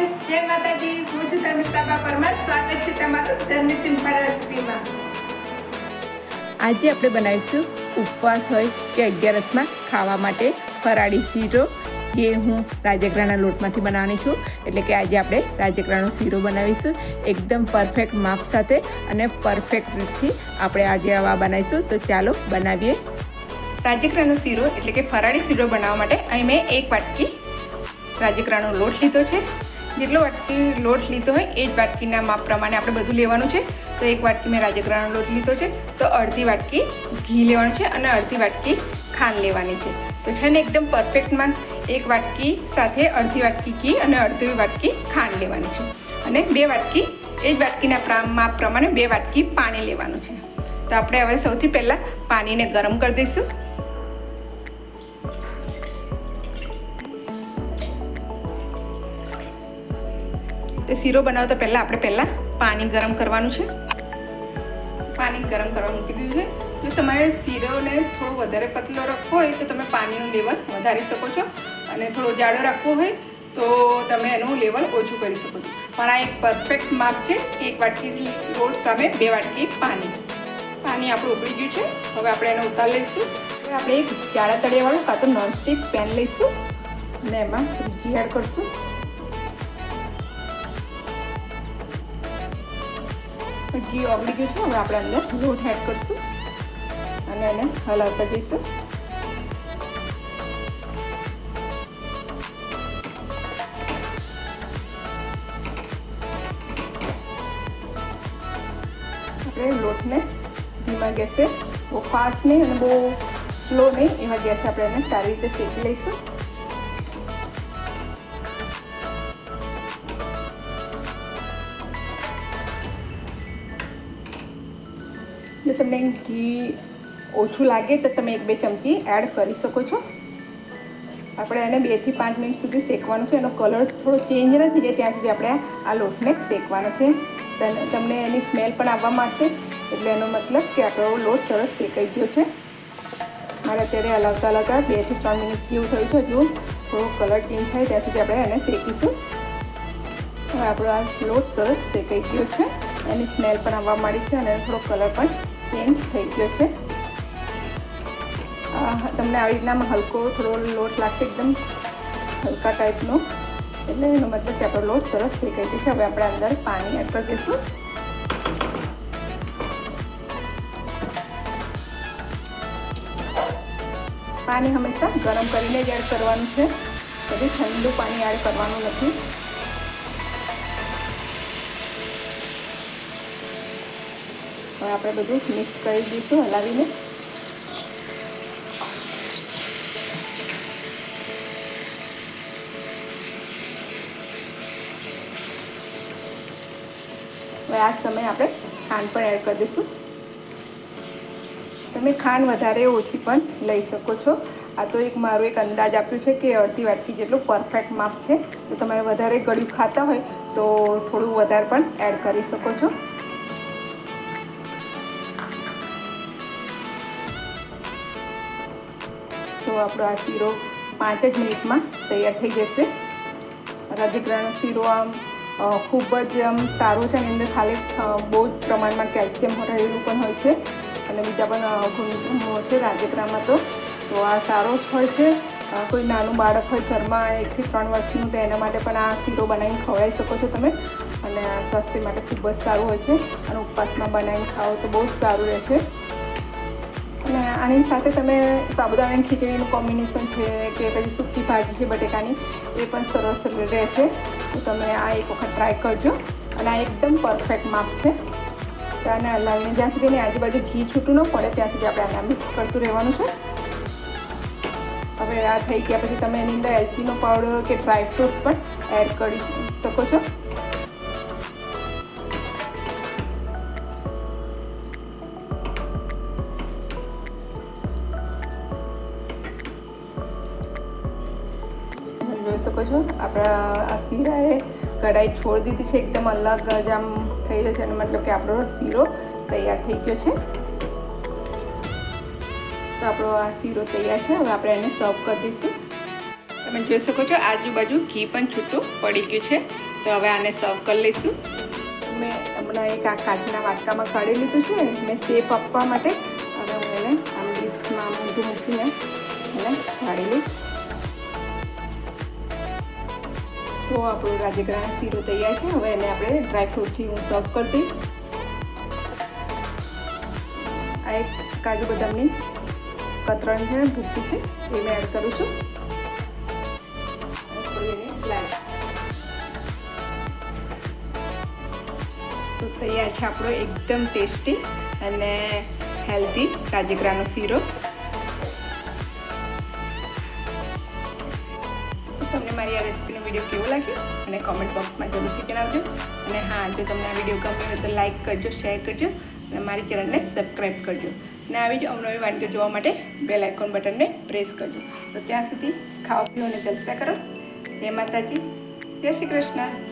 Friends જય માતાજી. હું છું ધર્મિષ્ઠા પરમાર સ્વાગત છે તમારું ધર્મી સિમ્પલ આજે આપણે બનાવીશું ઉપવાસ હોય કે અગિયારસમાં ખાવા માટે ફરાળી શીરો, જે હું રાજગરાના લોટમાંથી બનાવવાની છું. એટલે કે આજે આપણે રાજગરાનો શીરો બનાવીશું. એકદમ પરફેક્ટ માપ સાથે અને પરફેક્ટ રીતથી આપણે આજે આવા બનાવીશું. તો ચાલો બનાવીએ. રાજગરાનો શીરો એટલે કે ફરાળી શીરો બનાવવા માટે અહીં મેં એક વાટકી રાજગરાનો લોટ લીધો છે. જેટલો વાટકી લોટ લીધો હોય એ જ વાટકીના માપ પ્રમાણે આપણે બધું લેવાનું છે. તો એક વાટકી મેં રાજગરાનો લોટ લીધો છે. તો અડધી વાટકી ઘી લેવાનું છે અને અડધી વાટકી ખાંડ લેવાની છે. તો છે ને એકદમ પરફેક્ટમાં એક વાટકી સાથે અડધી વાટકી ઘી અને અડધી વાટકી ખાંડ લેવાની છે. અને બે વાટકી, એ જ વાટકીના માપ પ્રમાણે બે વાટકી પાણી લેવાનું છે. તો આપણે હવે સૌથી પહેલાં પાણીને ગરમ કરી દઈશું. તો શીરો બનાવતા પહેલાં આપણે પહેલાં પાણી ગરમ કરવાનું છે. પાણી ગરમ કરવા મૂકી દીધું છે. જો તમારે શીરોને થોડો વધારે પતલો રાખવો હોય તો તમે પાણીનું લેવલ વધારી શકો છો અને થોડો જાડો રાખવો હોય તો તમે એનું લેવલ ઓછું કરી શકો છો. પણ આ એક પરફેક્ટ માપ છે, એક વાટકી રોડ સામે બે વાટકી પાણી. પાણી આપણું ઉકળી ગયું છે. હવે આપણે એને ઉતાર લઈશું. હવે આપણે એક જાડા તળિયાવાળું કાં તો નોનસ્ટિક પેન લઈશું અને એમાં ઘી એડ કરશું. ઘી ઓગળી ગયું છે, હવે આપણે અંદર લોટ એડ કરીશું અને એને હલાવતા જઈશું. લોટને ધીમા ગેસે બહુ ફાસ્ટ નહીં અને બહુ સ્લો નહીં, એવા ગેસે આપણે એને સારી રીતે શેકી લઈશું. જો તમને ઘી ઓછું લાગે તો તમે એક બે ચમચી એડ કરી શકો છો. આપણે એને બેથી પાંચ મિનિટ સુધી શેકવાનું છે. એનો કલર થોડો ચેન્જ ન થઈ જાય ત્યાં સુધી આપણે આ લોટને શેકવાનો છે. તમને એની સ્મેલ પણ આવવા માંડશે. એટલે એનો મતલબ કે આપણો લોટ સરસ શેકાઈ ગયો છે. મારે અત્યારે હલાવતા હલાવતા બેથી ત્રણ મિનિટ જેવું થયું છે. હજુ થોડો કલર ચેન્જ થાય ત્યાં સુધી આપણે એને શેકીશું. હવે આપણો આ લોટ સરસ શેકાઈ ગયો છે. એની સ્મેલ પણ આવવા માંડી છે અને થોડો કલર પણ ચેન્જ થઈ ગયો છે. તમને આવી રીતના હલકો થોડો લોટ લાગશે એકદમ હલકા ટાઈપનો. એટલે એનો મતલબ કે આપણો લોટ સરસ શેકાઈ ગયો છે. હવે આપણે અંદર પાણી એડ કરી દઈશું. પાણી હંમેશા ગરમ કરીને જ એડ કરવાનું છે. કદી ઠંડુ પાણી એડ કરવાનું નથી. હવે આપણે બધું મિક્સ કરી દઈશું હલાવીને. હવે આ સમયે આપણે ખાંડ પણ એડ કરી દઈશું. તમે ખાંડ વધારે ઓછી પણ લઈ શકો છો. આ તો એક મારો એક અંદાજ આપ્યું છે કે અડધી વાટકી જેટલું પરફેક્ટ માપ છે. તો તમારે વધારે ગળ્યું ખાતા હોય તો થોડું વધારે પણ એડ કરી શકો છો. તો આપણો આ શીરો પાંચ જ મિનિટમાં તૈયાર થઈ જશે. રાજગરાનો શીરો આમ ખૂબ જ આમ સારું છે એની અંદર ખાલી બહુ જ પ્રમાણમાં કેલ્શિયમ રહેલું પણ હોય છે. અને બીજા પણ ગુણધર્મો છે રાજગરામાં તો. તો આ સારો જ હોય છે. કોઈ નાનું બાળક હોય ઘરમાં એકથી ત્રણ વર્ષનું, તો એના માટે પણ આ શીરો બનાવીને ખવડાવી શકો છો તમે. અને આ સ્વાસ્થ્ય માટે ખૂબ જ સારું હોય છે. અને ઉપવાસમાં બનાવીને ખાઓ તો બહુ જ સારું રહેશે. અને આની સાથે તમે સાબુદાણાની ખીચડીનું કોમ્બિનેશન છે કે પછી સૂકી ભાજી છે બટેકાની, એ પણ સરસ રહે છે. તો તમે આ એક વખત ટ્રાય કરજો. અને આ એકદમ પરફેક્ટ માપ છે. તો આને હલાવીને જ્યાં સુધી એની આજુબાજુ ઘી છૂટું ન પડે, ત્યાં સુધી આપણે આને મિક્સ કરતું રહેવાનું છે. હવે આ થઈ ગયા પછી તમે એની અંદર એલચીનો પાવડર કે ડ્રાયફ્રૂટ્સ પણ એડ કરી શકો છો. જોઈ શકો છો. આપણા આ શીરાએ કઢાઈ છોડી દીધી છે, એકદમ અલગ જ આમ થઈ રહ્યો છે અને મતલબ કે આપણો શીરો તૈયાર થઈ ગયો છે. તો આપણો આ શીરો તૈયાર છે. હવે આપણે એને સર્વ કરી દઈશું. તમે જોઈ શકો છો, આજુબાજુ ઘી પણ છૂટું પડી ગયું છે. તો હવે આને સર્વ કરી લઈશું. મેં હમણાં એક આ કાચના વાટકામાં કાઢી લીધું છે. મેં શેપ આપવા માટે હવે હું એને આમ ડીશમાં ઊંધું મૂકીને એને કાઢી લઈશ. તો આપણું રાજગરાનો શીરો તૈયાર છે. હવે એને આપણે ડ્રાયફ્રૂટથી હું સર્વ કરી દઈશ. આ એક કાજુ બદામની કતરણ છે, ભૂકી છે. એ મેં એડ કરું છું. તો તૈયાર છે આપણો એકદમ ટેસ્ટી અને હેલ્ધી રાજગરાનો શીરો. વીડિયો કેવો લાગ્યો અને કોમેન્ટ બોક્સમાં જરૂરથી જણાવજો. અને હા, જો તમને આ વીડિયો ગમ્યો હોય તો લાઇક કરજો શેર કરજો અને મારી ચેનલને સબસ્ક્રાઈબ કરજો. અને આવી જ અવનવી વાનગીઓ જોવા માટે બેલ આઇકોન બટનને પ્રેસ કરજો. તો ત્યાં સુધી ખાવા પીઓ અને જલસા કરો. જય માતાજી. જય શ્રી કૃષ્ણ.